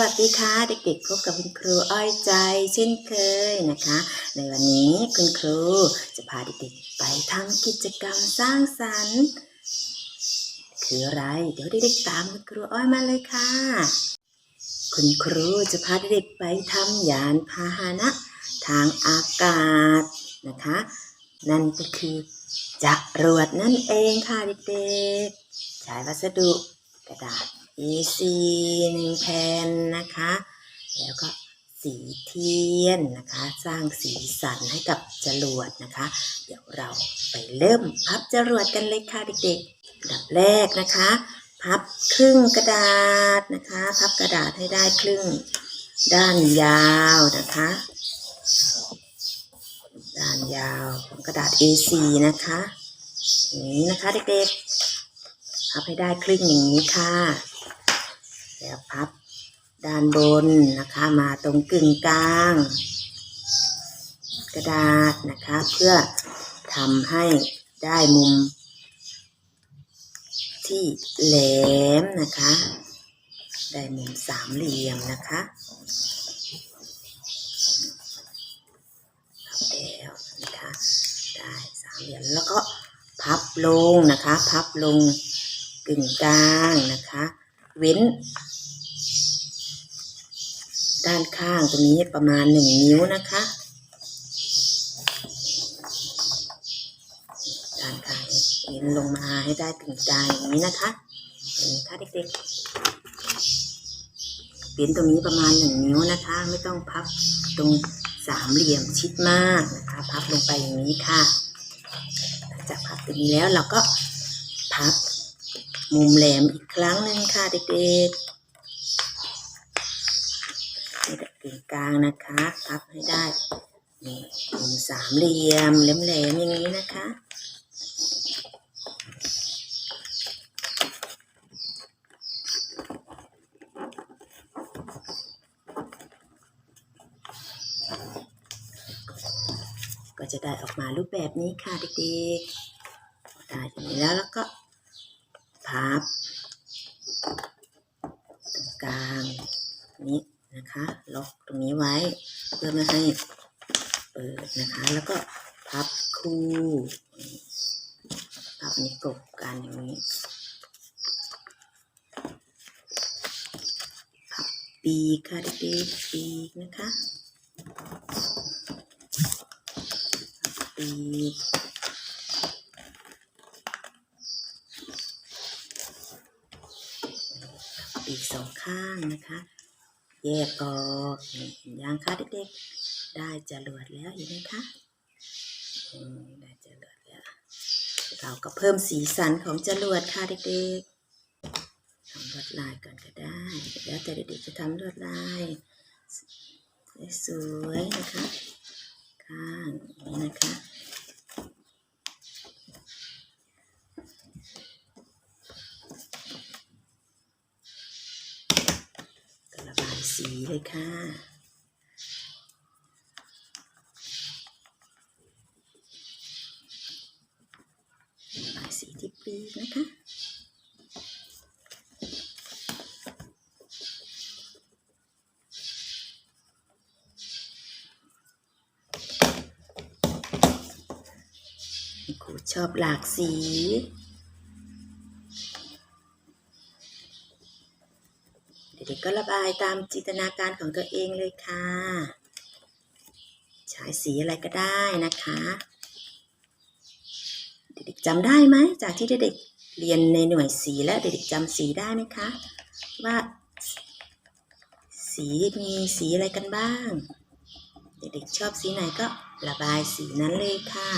วัสดีค่ะเด็กๆพบกับคุณครูอ้อยใจ เช่นเคยนะคะ ในวันนี้คุณครูจะพาเด็กๆไปทำกิจกรรมสร้างสรรค์ คืออะไร เดี๋ยวเด็กๆตามคุณครูอ้อยมาเลยค่ะ คุณครูจะพาเด็กๆไปทำยานพาหนะ ทางอากาศนะคะ นั่นก็คือจักรวดนั่นเองค่ะเด็กๆ ใช้วัสดุกระดาษ A4 หนึ่งแผ่นนะคะ แล้วก็สีเทียนนะคะ สร้างสีสันให้กับจรวดนะคะ เดี๋ยวเราไปเริ่มพับจรวดกันเลยค่ะเด็กๆดับแรกนะคะ พับครึ่งกระดาษนะคะ พับกระดาษให้ได้ครึ่งด้านยาวนะคะ ด้านยาวของกระดาษ A4 นะคะอย่างนี้นะคะเด็กๆ พับให้ได้ครึ่งอย่างนี้ค่ะ แล้วพับด้านบนนะคะมาตรงกึ่งกลาง กระดาษนะคะ เพื่อทำให้ได้มุม ที่แหลมนะคะ ได้มุมสามเหลี่ยมนะคะพับแล้วนะคะได้สามเหลี่ยมแล้วก็พับลงนะคะ พับลง กึ่งกลางนะคะ เว้น ด้านข้างตรงนี้ประมาณหนึ่งนิ้วนะคะ ด้านข้างเว้นลงมาให้ได้กึ่งกลางอย่างนี้นะคะนี้ค่ะเด็กๆเว้นตรงนี้ประมาณหนึ่งนิ้วนะคะ ไม่ต้องพับตรงสามเหลี่ยมชิดมากนะคะ พับลงไปอย่างนี้ค่ะ จากพับตรงนี้แล้วเราก็พับ มุมแหลมอีกครั้งหนึ่งค่ะเด็กๆนี่กึ่งกลางนะคะพับให้ได้นี่มุมสามเหลี่ยมแหลมๆอย่างนี้นะคะก็จะได้ออกมารูปแบบนี้ค่ะเด็กๆได้อย่างนี้แล้วแล้วก็ พับตรงกลางนี้นะคะล็อกตรงนี้ไว้เพื่อไม่ให้เปิดนะคะ แล้วก็พับคู่พับนี้กบกันอย่างนี้พับปีกค่ะเด็กๆปีกนะคะพับปีก ปีกสองข้างนะคะ แยกออกนี่เห็นยังคะเด็กๆ ได้จรวดแล้วเห็นไหมคะได้จรวดแล้ว เราก็เพิ่มสีสันของจรวดค่ะเด็กๆทำลวดลายก่อนก็ได้ แล้วแต่เด็กๆจะทำลวดลายสวยๆนะคะ ข้างอย่างนี้นะคะ ก็ระบายสี เลยค่ะระบายสีที่ปีนะคะ ครูชอบหลากสี เด็กๆก็ระบายตามจินตนาการของตัวเองเลยค่ะใช้สีอะไรก็ได้นะคะ เด็กๆจำได้ไหมจากที่เด็กๆเรียนในหน่วยสีแล้วเด็กๆจำสีได้ไหมคะ ว่าสีมีสีอะไรกันบ้าง เด็กๆชอบสีไหนก็ระบายสีนั้นเลยค่ะ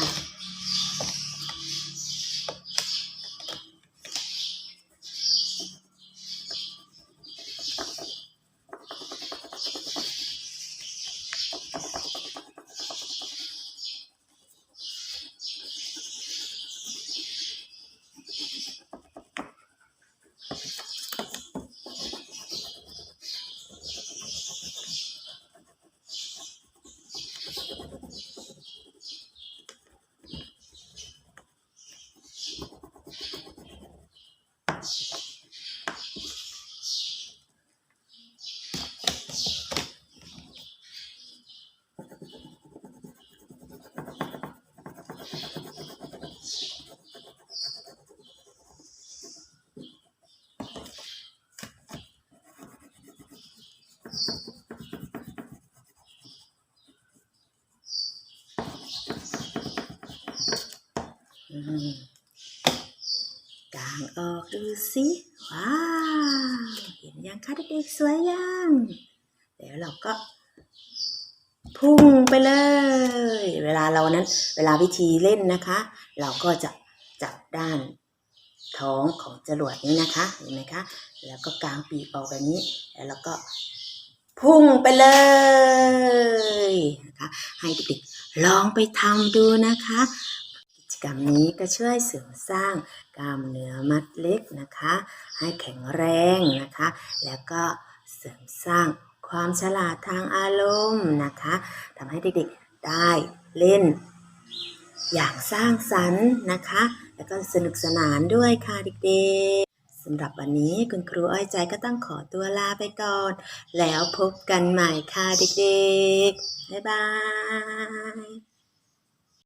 อืมกางออกดูสิว้าวเห็นยังคะเด็กๆสวยยังเดี๋ยวเราก็พุ่งไปเลย เวลาเรานั้น เวลาวิธีเล่นนะคะ เราก็จะจับด้านท้องของจรวดนี้นะคะ เห็นไหมคะ แล้วก็กางปีกออกแบบนี้ แล้วเราก็พุ่งไปเลยนะคะ ให้เด็กๆลองไปทำดูนะคะ รมนี้ก็ช่วยเสริมสร้างกล้ามเนื้อมัดเล็กนะคะ ให้แข็งแรงนะคะ แล้วก็เสริมสร้างความฉลาดทางอารมณ์นะคะทำให้เด็กๆได้เล่น อย่างสร้างสรรค์นะคะ แล้วก็สนุกสนานด้วยค่ะเด็กๆสำหรับวันนี้คุณครูอ้อยใจก็ต้องขอตัวลาไปก่อน แล้วพบกันใหม่ค่ะเด็กๆ บ๊ายบาย